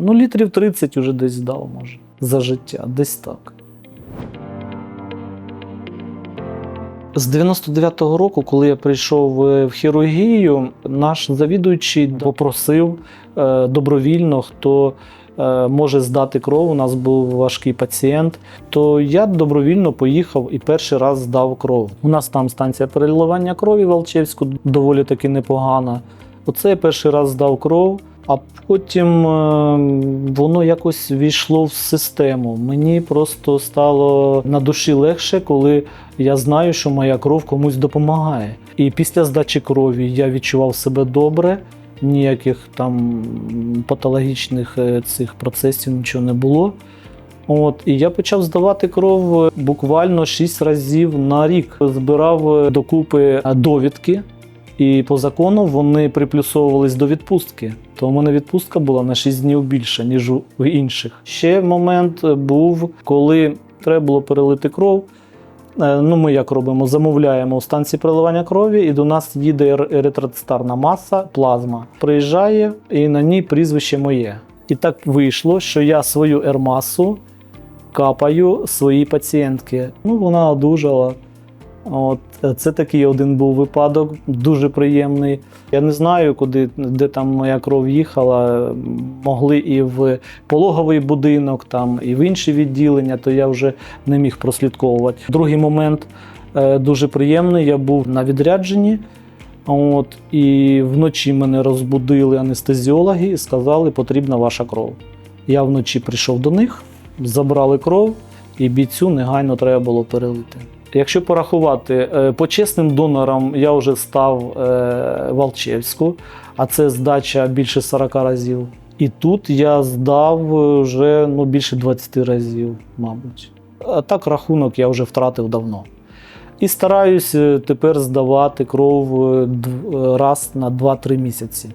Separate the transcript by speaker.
Speaker 1: Ну, літрів 30 уже десь здав, може, за життя, десь так. З 99-го року, коли я прийшов е, в хірургію, наш завідуючий попросив е, добровільно, хто е, може здати кров. У нас був важкий пацієнт. То я добровільно поїхав і перший раз здав кров. У нас там станція переливання крові в Алчевську доволі таки непогана. Оце я перший раз здав кров. А потім е, воно якось війшло в систему. Мені просто стало на душі легше, коли я знаю, що моя кров комусь допомагає. І після здачі крові я відчував себе добре, ніяких там патологічних е, цих процесів нічого не було. От, і я почав здавати кров буквально 6 разів на рік. Збирав докупи довідки, і по закону вони приплюсовувались до відпустки. То у мене відпустка була на 6 днів більше, ніж у інших. Ще момент був, коли треба було перелити кров. Е, Ну, ми як робимо? Замовляємо у станції переливання крові, і до нас їде ер- еритроцитарна маса, плазма. Приїжджає, і на ній прізвище моє. І так вийшло, що я свою ермасу капаю своїй пацієнтки. Ну, вона одужала. От, е, це такий один був випадок, дуже приємний. Я не знаю, куди, де там моя кров їхала. Могли і в пологовий будинок, там, і в інші відділення, то я вже не міг прослідковувати. Другий момент е, дуже приємний. Я був на відрядженні. От, і вночі мене розбудили анестезіологи і сказали, потрібна ваша кров. Я вночі прийшов до них, забрали кров, і бійцю негайно треба було перелити. Якщо порахувати, е, почесним донором я вже став е, в Алчевську, а це здача більше 40 разів. І тут я здав вже ну, більше 20 разів, мабуть. А так рахунок я вже втратив давно. І стараюсь е, тепер здавати кров раз на 2-3 місяці.